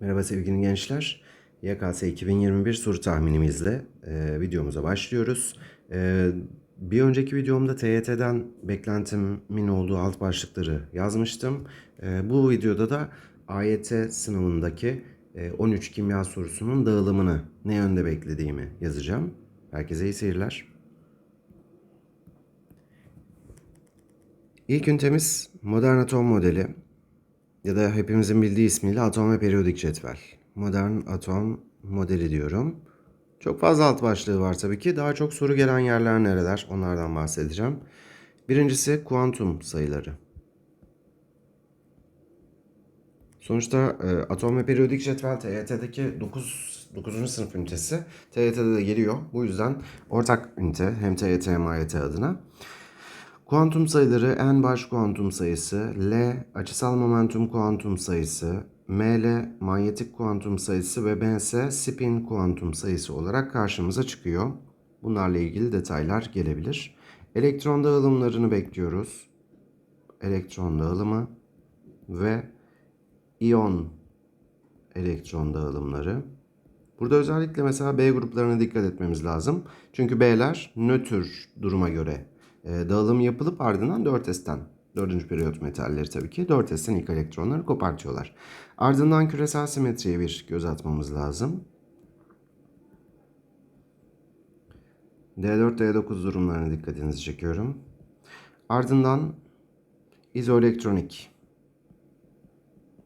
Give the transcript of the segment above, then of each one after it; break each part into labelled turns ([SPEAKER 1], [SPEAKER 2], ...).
[SPEAKER 1] Merhaba sevgili gençler. YKS 2021 soru tahminimizle e, videomuza başlıyoruz. E, bir önceki videomda TYT'den beklentimin olduğu alt başlıkları yazmıştım. E, bu videoda da AYT sınavındaki e, 13 kimya sorusunun dağılımını ne yönde beklediğimi yazacağım. Herkese iyi seyirler. İlk ünitemiz modern atom modeli ya da hepimizin bildiği ismiyle atom ve periyodik cetvel. Modern atom modeli diyorum. Çok fazla alt başlığı var tabii ki. Daha çok soru gelen yerler nereler onlardan bahsedeceğim. Birincisi kuantum sayıları. Sonuçta e, atom ve periyodik cetvel TYT'deki 9, 9. sınıf ünitesi TYT'de de geliyor. Bu yüzden ortak ünite hem TYT hem AYT adına. Kuantum sayıları n baş kuantum sayısı, L açısal momentum kuantum sayısı, ML manyetik kuantum sayısı ve BS spin kuantum sayısı olarak karşımıza çıkıyor. Bunlarla ilgili detaylar gelebilir. Elektron dağılımlarını bekliyoruz. Elektron dağılımı ve iyon elektron dağılımları. Burada özellikle mesela B gruplarına dikkat etmemiz lazım. Çünkü B'ler nötr duruma göre dağılım yapılıp ardından 4S'ten 4. periyot metalleri tabii ki 4S'ten ilk elektronları kopartıyorlar. Ardından küresel simetriye bir göz atmamız lazım. D4, D9 durumlarına dikkatinizi çekiyorum. Ardından izoelektronik.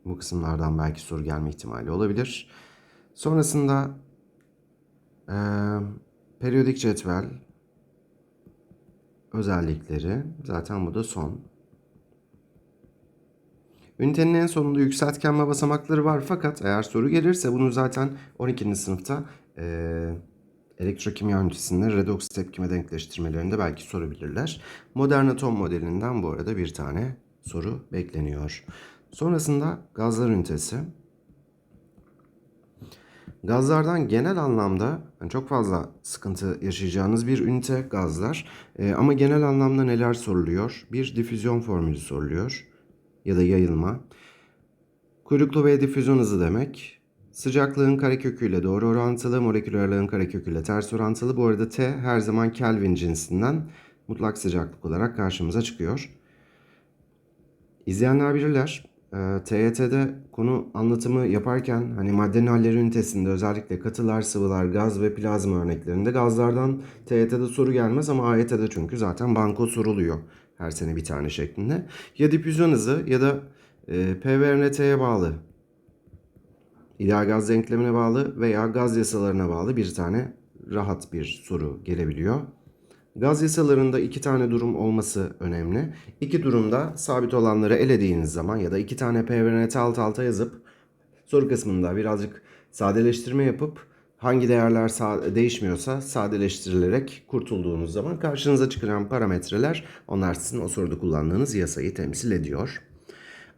[SPEAKER 1] Bu kısımlardan belki soru gelme ihtimali olabilir. Sonrasında e, periyodik cetvel, özellikleri. Zaten bu da son. Ünitenin en sonunda yükseltgenme basamakları var fakat eğer soru gelirse bunu zaten 12. sınıfta e, elektrokimya ünitesinde redoks tepkime denkleştirmelerinde belki sorabilirler. Modern atom modelinden bu arada bir tane soru bekleniyor. Sonrasında gazlar ünitesi. Gazlardan genel anlamda çok fazla sıkıntı yaşayacağınız bir ünite gazlar. Ee, ama genel anlamda neler soruluyor? Bir difüzyon formülü soruluyor ya da yayılma. Kuyruklu V difüzyon hızı demek. Sıcaklığın kareköküyle doğru orantılı, moleküler ağırlığın kareköküyle ters orantılı. Bu arada T her zaman Kelvin cinsinden mutlak sıcaklık olarak karşımıza çıkıyor. İzleyenler bilirler. E, TYT'de konu anlatımı yaparken hani maddenin halleri ünitesinde özellikle katılar, sıvılar, gaz ve plazma örneklerinde gazlardan TYT'de soru gelmez ama AYT'de çünkü zaten banko soruluyor her sene bir tane şeklinde. Ya difüzyon hızı ya da e, PVRNT'ye bağlı ideal gaz denklemine bağlı veya gaz yasalarına bağlı bir tane rahat bir soru gelebiliyor. Gaz yasalarında iki tane durum olması önemli. İki durumda sabit olanları elediğiniz zaman ya da iki tane P alt alta yazıp soru kısmında birazcık sadeleştirme yapıp hangi değerler değişmiyorsa sadeleştirilerek kurtulduğunuz zaman karşınıza çıkan parametreler onlar sizin o soruda kullandığınız yasayı temsil ediyor.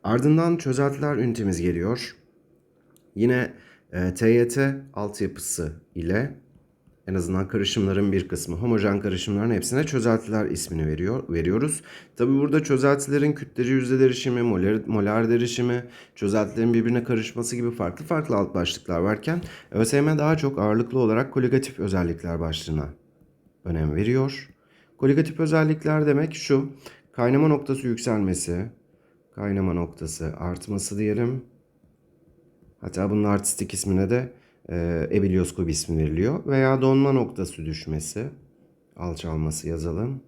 [SPEAKER 1] Ardından çözeltiler ünitemiz geliyor. Yine e, TYT altyapısı ile en azından karışımların bir kısmı homojen karışımların hepsine çözeltiler ismini veriyor veriyoruz. Tabi burada çözeltilerin kütlece yüzde derişimi, molar, molar derişimi, çözeltilerin birbirine karışması gibi farklı farklı alt başlıklar varken ÖSYM daha çok ağırlıklı olarak koligatif özellikler başlığına önem veriyor. Koligatif özellikler demek şu kaynama noktası yükselmesi, kaynama noktası artması diyelim. Hatta bunun artistik ismine de e, ebilioskop ismi veriliyor. Veya donma noktası düşmesi, alçalması yazalım.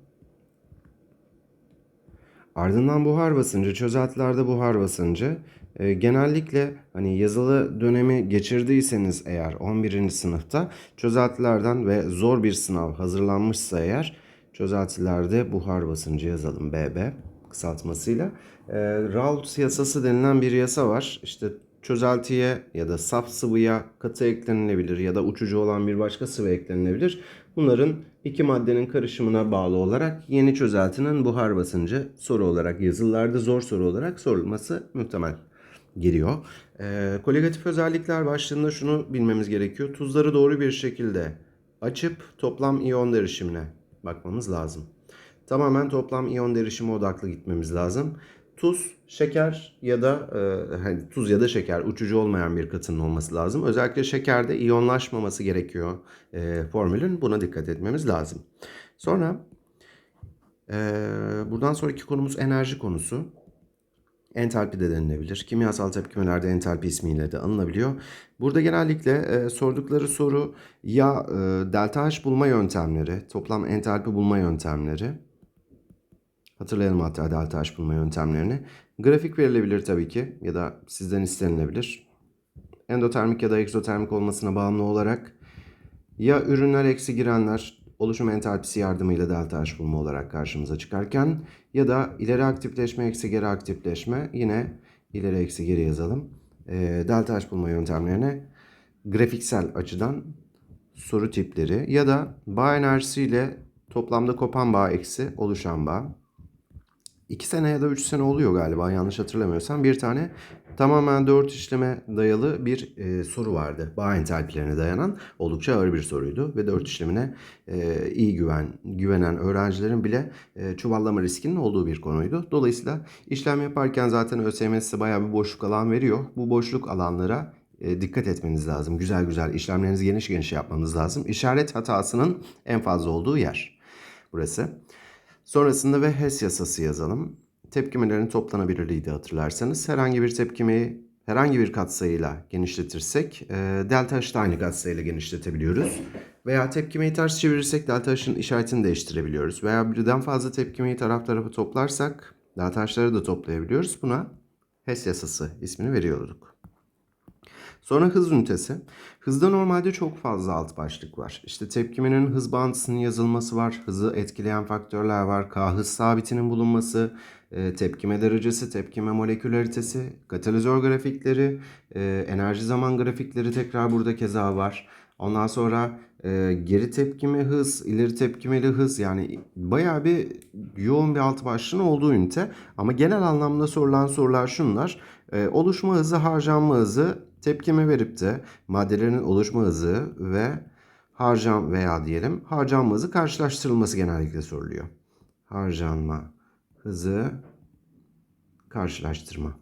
[SPEAKER 1] Ardından buhar basıncı, çözeltilerde buhar basıncı. E, genellikle hani yazılı dönemi geçirdiyseniz eğer 11. sınıfta çözeltilerden ve zor bir sınav hazırlanmışsa eğer çözeltilerde buhar basıncı yazalım BB kısaltmasıyla. E, Raoult yasası denilen bir yasa var. İşte çözeltiye ya da saf sıvıya katı eklenilebilir ya da uçucu olan bir başka sıvı eklenilebilir. Bunların iki maddenin karışımına bağlı olarak yeni çözeltinin buhar basıncı soru olarak yazılılarda zor soru olarak sorulması muhtemel geliyor. E, koligatif özellikler başlığında şunu bilmemiz gerekiyor. Tuzları doğru bir şekilde açıp toplam iyon derişimine bakmamız lazım. Tamamen toplam iyon derişimi odaklı gitmemiz lazım. Tuz, şeker ya da e, hani tuz ya da şeker uçucu olmayan bir katının olması lazım. Özellikle şekerde iyonlaşmaması gerekiyor e, formülün. Buna dikkat etmemiz lazım. Sonra e, buradan sonraki konumuz enerji konusu. Entalpi de denilebilir. Kimyasal tepkimelerde entalpi ismiyle de anılabiliyor. Burada genellikle e, sordukları soru ya e, delta H bulma yöntemleri, toplam entalpi bulma yöntemleri. Hatırlayalım hatta delta H bulma yöntemlerini. Grafik verilebilir tabii ki ya da sizden istenilebilir. Endotermik ya da egzotermik olmasına bağımlı olarak ya ürünler eksi girenler oluşum entalpisi yardımıyla delta H bulma olarak karşımıza çıkarken ya da ileri aktifleşme eksi geri aktifleşme yine ileri eksi geri yazalım. E, delta H bulma yöntemlerine grafiksel açıdan soru tipleri ya da bağ enerjisiyle toplamda kopan bağ eksi oluşan bağ. 2 sene ya da 3 sene oluyor galiba yanlış hatırlamıyorsam. Bir tane tamamen 4 işleme dayalı bir e, soru vardı. Bağ entalpilerine dayanan oldukça ağır bir soruydu. Ve 4 işlemine e, iyi güven güvenen öğrencilerin bile e, çuvallama riskinin olduğu bir konuydu. Dolayısıyla işlem yaparken zaten ÖSYM size bayağı bir boşluk alan veriyor. Bu boşluk alanlara e, dikkat etmeniz lazım. Güzel güzel işlemlerinizi geniş geniş yapmanız lazım. İşaret hatasının en fazla olduğu yer burası. Sonrasında ve HES yasası yazalım. Tepkimelerin toplanabilirliği de hatırlarsanız herhangi bir tepkimeyi herhangi bir katsayıyla genişletirsek e, delta H'ı da aynı katsayıyla genişletebiliyoruz. Veya tepkimeyi ters çevirirsek delta H'ın işaretini değiştirebiliyoruz. Veya birden fazla tepkimeyi taraf tarafa toplarsak delta H'ları da toplayabiliyoruz. Buna HES yasası ismini veriyorduk. Sonra hız ünitesi. Hızda normalde çok fazla alt başlık var. İşte tepkimenin hız bağıntısının yazılması var. Hızı etkileyen faktörler var. K hız sabitinin bulunması, e, tepkime derecesi, tepkime molekülaritesi, katalizör grafikleri, e, enerji zaman grafikleri tekrar burada keza var. Ondan sonra e, geri tepkime hız, ileri tepkimeli hız yani bayağı bir yoğun bir alt başlığın olduğu ünite. Ama genel anlamda sorulan sorular şunlar. E, oluşma hızı, harcanma hızı, tepkime verip de maddelerin oluşma hızı ve harcam veya diyelim harcanma hızı karşılaştırılması genellikle soruluyor. Harcanma hızı karşılaştırma.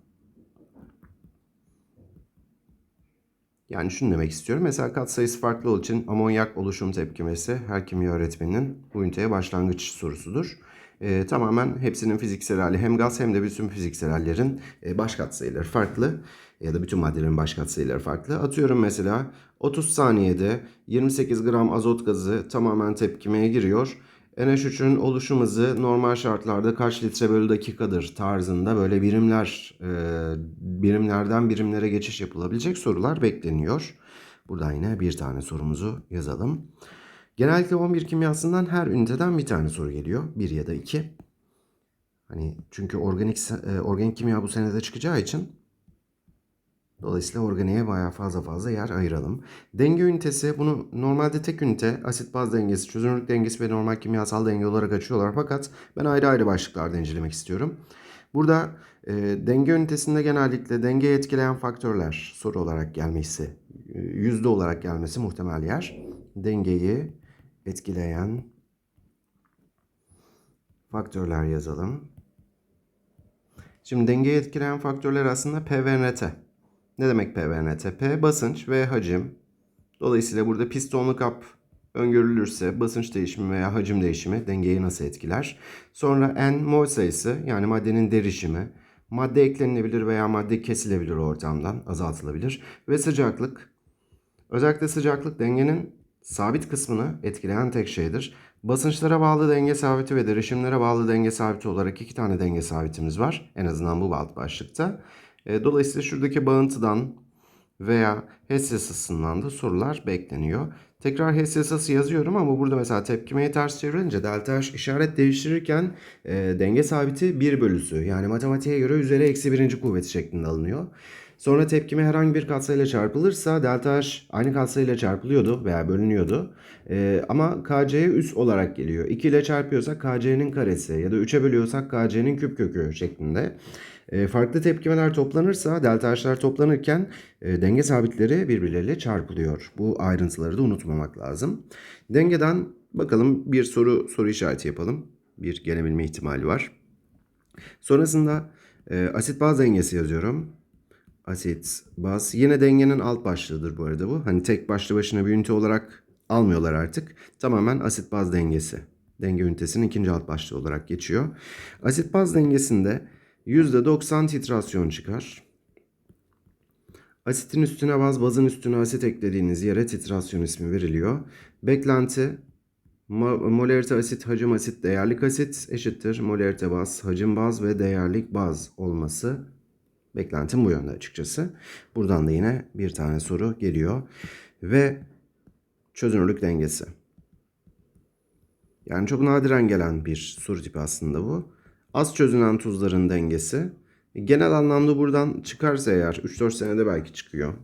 [SPEAKER 1] Yani şunu demek istiyorum. Mesela katsayısı farklı olduğu için amonyak oluşum tepkimesi her kimya öğretmeninin bu üniteye başlangıç sorusudur. Ee, tamamen hepsinin fiziksel hali hem gaz hem de bütün fiziksel hallerin e, baş katsayıları farklı ya da bütün maddelerin baş katsayıları farklı. Atıyorum mesela 30 saniyede 28 gram azot gazı tamamen tepkimeye giriyor. NH3'ün oluşum hızı normal şartlarda kaç litre bölü dakikadır tarzında böyle birimler e, birimlerden birimlere geçiş yapılabilecek sorular bekleniyor. Buradan yine bir tane sorumuzu yazalım. Genellikle 11 kimyasından her üniteden bir tane soru geliyor. Bir ya da iki. Hani çünkü organik e, organik kimya bu senede çıkacağı için Dolayısıyla organiğe bayağı fazla fazla yer ayıralım. Denge ünitesi bunu normalde tek ünite asit baz dengesi, çözünürlük dengesi ve normal kimyasal denge olarak açıyorlar. Fakat ben ayrı ayrı başlıklarda incelemek istiyorum. Burada e, denge ünitesinde genellikle dengeyi etkileyen faktörler soru olarak gelmesi, e, yüzde olarak gelmesi muhtemel yer. Dengeyi etkileyen faktörler yazalım. Şimdi dengeyi etkileyen faktörler aslında P ve NT. Ne demek P ve NT? P basınç ve hacim. Dolayısıyla burada pistonlu kap öngörülürse basınç değişimi veya hacim değişimi dengeyi nasıl etkiler? Sonra N mol sayısı yani maddenin derişimi. Madde eklenilebilir veya madde kesilebilir ortamdan, azaltılabilir. Ve sıcaklık. Özellikle sıcaklık dengenin sabit kısmını etkileyen tek şeydir. Basınçlara bağlı denge sabiti ve derişimlere bağlı denge sabiti olarak iki tane denge sabitimiz var. En azından bu alt başlıkta. E, dolayısıyla şuradaki bağıntıdan veya HES yasasından da sorular bekleniyor. Tekrar HES yasası yazıyorum ama burada mesela tepkimeyi ters çevirince delta H işaret değiştirirken e, denge sabiti 1 bölüsü yani matematiğe göre üzeri eksi birinci kuvveti şeklinde alınıyor. Sonra tepkime herhangi bir katsayıyla çarpılırsa delta H aynı katsayıyla çarpılıyordu veya bölünüyordu. Ee, ama KC'ye üs olarak geliyor. 2 ile çarpıyorsak KC'nin karesi ya da 3'e bölüyorsak KC'nin küp kökü şeklinde. E, farklı tepkimeler toplanırsa delta H'lar toplanırken e, denge sabitleri birbirleriyle çarpılıyor. Bu ayrıntıları da unutmamak lazım. Dengeden bakalım bir soru soru işareti yapalım. Bir gelebilme ihtimali var. Sonrasında Ee, asit baz dengesi yazıyorum. Asit baz. Yine dengenin alt başlığıdır bu arada bu. Hani tek başlı başına bir ünite olarak almıyorlar artık. Tamamen asit baz dengesi. Denge ünitesinin ikinci alt başlığı olarak geçiyor. Asit baz dengesinde %90 titrasyon çıkar. Asitin üstüne baz, bazın üstüne asit eklediğiniz yere titrasyon ismi veriliyor. Beklenti mo- molarite asit, hacim asit, değerlik asit eşittir. Molarite baz, hacim baz ve değerlik baz olması. Beklentim bu yönde açıkçası. Buradan da yine bir tane soru geliyor. Ve çözünürlük dengesi. Yani çok nadiren gelen bir soru tipi aslında bu. Az çözünen tuzların dengesi. Genel anlamda buradan çıkarsa eğer 3-4 senede belki çıkıyor.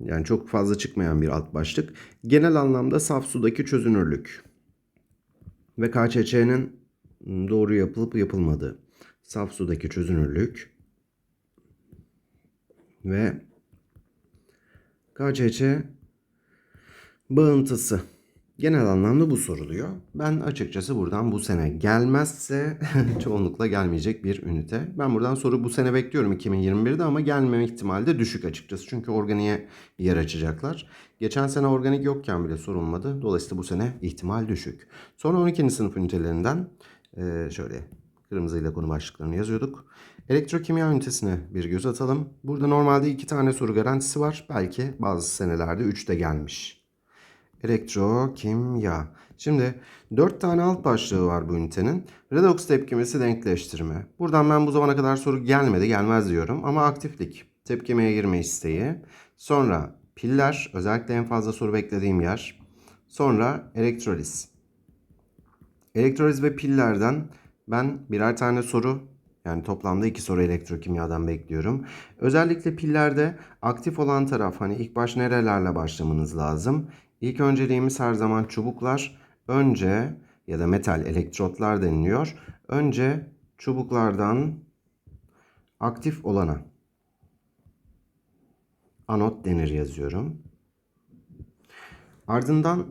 [SPEAKER 1] Yani çok fazla çıkmayan bir alt başlık. Genel anlamda saf sudaki çözünürlük. Ve KÇÇ'nin doğru yapılıp yapılmadığı. Saf sudaki çözünürlük. Ve KÇÇ bağıntısı. Genel anlamda bu soruluyor. Ben açıkçası buradan bu sene gelmezse çoğunlukla gelmeyecek bir ünite. Ben buradan soru bu sene bekliyorum 2021'de ama gelmeme ihtimali de düşük açıkçası. Çünkü organiğe yer açacaklar. Geçen sene organik yokken bile sorulmadı. Dolayısıyla bu sene ihtimal düşük. Sonra 12. sınıf ünitelerinden eee, şöyle kırmızıyla konu başlıklarını yazıyorduk. Elektrokimya ünitesine bir göz atalım. Burada normalde iki tane soru garantisi var. Belki bazı senelerde 3 de gelmiş. Elektrokimya. Şimdi 4 tane alt başlığı var bu ünitenin. Redox tepkimesi denkleştirme. Buradan ben bu zamana kadar soru gelmedi, gelmez diyorum. Ama aktiflik, tepkimeye girme isteği. Sonra piller, özellikle en fazla soru beklediğim yer. Sonra elektroliz. Elektroliz ve pillerden ben birer tane soru yani toplamda iki soru elektrokimyadan bekliyorum. Özellikle pillerde aktif olan taraf hani ilk baş nerelerle başlamanız lazım? İlk önceliğimiz her zaman çubuklar. Önce ya da metal elektrotlar deniliyor. Önce çubuklardan aktif olana anot denir yazıyorum. Ardından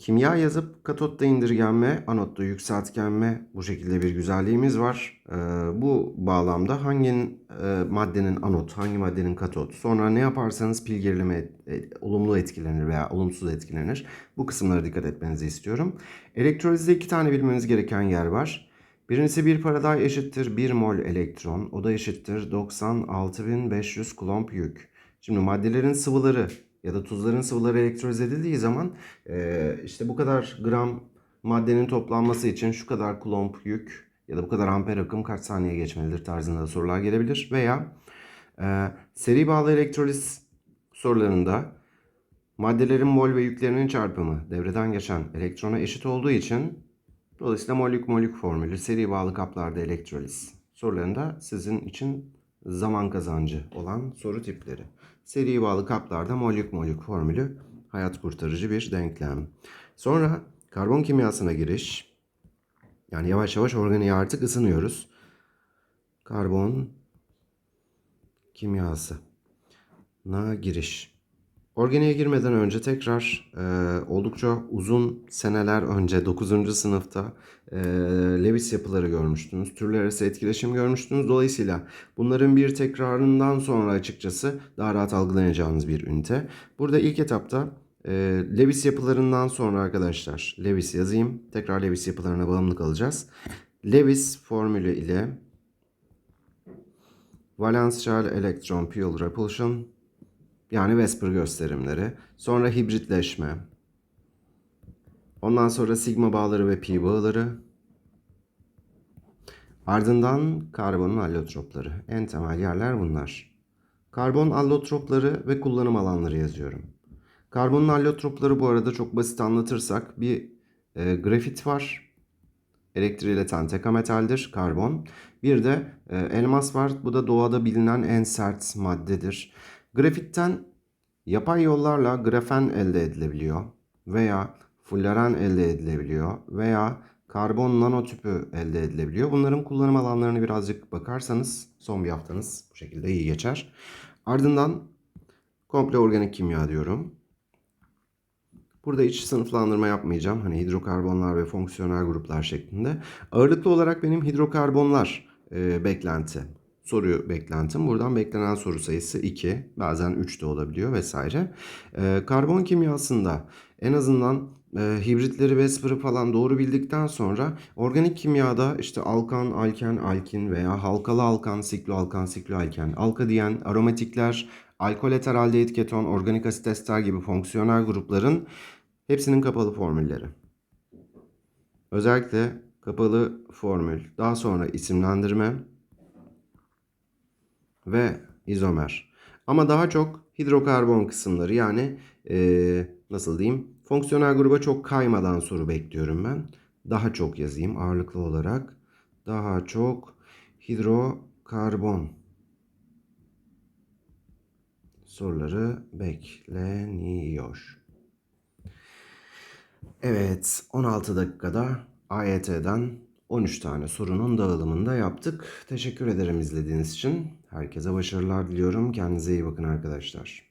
[SPEAKER 1] Kimya yazıp katotta indirgenme, anotta yükseltgenme bu şekilde bir güzelliğimiz var. Ee, bu bağlamda hangi e, maddenin anot, hangi maddenin katot, sonra ne yaparsanız pil gerilimi e, olumlu etkilenir veya olumsuz etkilenir. Bu kısımlara dikkat etmenizi istiyorum. Elektrolizde iki tane bilmeniz gereken yer var. Birincisi bir paraday eşittir 1 mol elektron. O da eşittir 96.500 kulomb yük. Şimdi maddelerin sıvıları ya da tuzların sıvıları elektroliz edildiği zaman e, işte bu kadar gram maddenin toplanması için şu kadar kulomb yük ya da bu kadar amper akım kaç saniye geçmelidir tarzında da sorular gelebilir. Veya e, seri bağlı elektroliz sorularında maddelerin mol ve yüklerinin çarpımı devreden geçen elektrona eşit olduğu için dolayısıyla mol yük mol yük formülü seri bağlı kaplarda elektroliz sorularında sizin için zaman kazancı olan soru tipleri. Seri bağlı kaplarda molyük molyük formülü hayat kurtarıcı bir denklem. Sonra karbon kimyasına giriş. Yani yavaş yavaş organiğe artık ısınıyoruz. Karbon kimyası na giriş. Organiğe girmeden önce tekrar e, oldukça uzun seneler önce 9. sınıfta e, Lewis yapıları görmüştünüz. Türler arası etkileşim görmüştünüz. Dolayısıyla bunların bir tekrarından sonra açıkçası daha rahat algılayacağınız bir ünite. Burada ilk etapta e, Lewis yapılarından sonra arkadaşlar Lewis yazayım. Tekrar Lewis yapılarına bağımlı kalacağız. Lewis formülü ile valence shell elektron peel repulsion yani Vesper gösterimleri. Sonra hibritleşme. Ondan sonra sigma bağları ve pi bağları. Ardından karbonun allotropları. En temel yerler bunlar. Karbon allotropları ve kullanım alanları yazıyorum. Karbonun allotropları bu arada çok basit anlatırsak bir e, grafit var. Elektriği ileten tekametaldir karbon. Bir de e, elmas var. Bu da doğada bilinen en sert maddedir. Grafitten yapay yollarla grafen elde edilebiliyor veya fulleren elde edilebiliyor veya karbon nanotüpü elde edilebiliyor. Bunların kullanım alanlarını birazcık bakarsanız son bir haftanız bu şekilde iyi geçer. Ardından komple organik kimya diyorum. Burada iç sınıflandırma yapmayacağım. Hani hidrokarbonlar ve fonksiyonel gruplar şeklinde. Ağırlıklı olarak benim hidrokarbonlar e, beklenti. Soru beklentim. Buradan beklenen soru sayısı 2. Bazen 3 de olabiliyor vesaire. E, karbon kimyasında en azından e, hibritleri, Vesper'ı falan doğru bildikten sonra organik kimyada işte alkan, alken, alkin veya halkalı alkan, sikloalkan, sikloalken, alkadiyen, aromatikler, alkol eteraldehit keton, organik asit ester gibi fonksiyonel grupların hepsinin kapalı formülleri. Özellikle kapalı formül, daha sonra isimlendirme ve izomer. Ama daha çok hidrokarbon kısımları yani eee, nasıl diyeyim fonksiyonel gruba çok kaymadan soru bekliyorum ben. Daha çok yazayım ağırlıklı olarak. Daha çok hidrokarbon soruları bekleniyor. Evet, 16 dakikada AYT'den 13 tane sorunun dağılımını da yaptık. Teşekkür ederim izlediğiniz için. Herkese başarılar diliyorum. Kendinize iyi bakın arkadaşlar.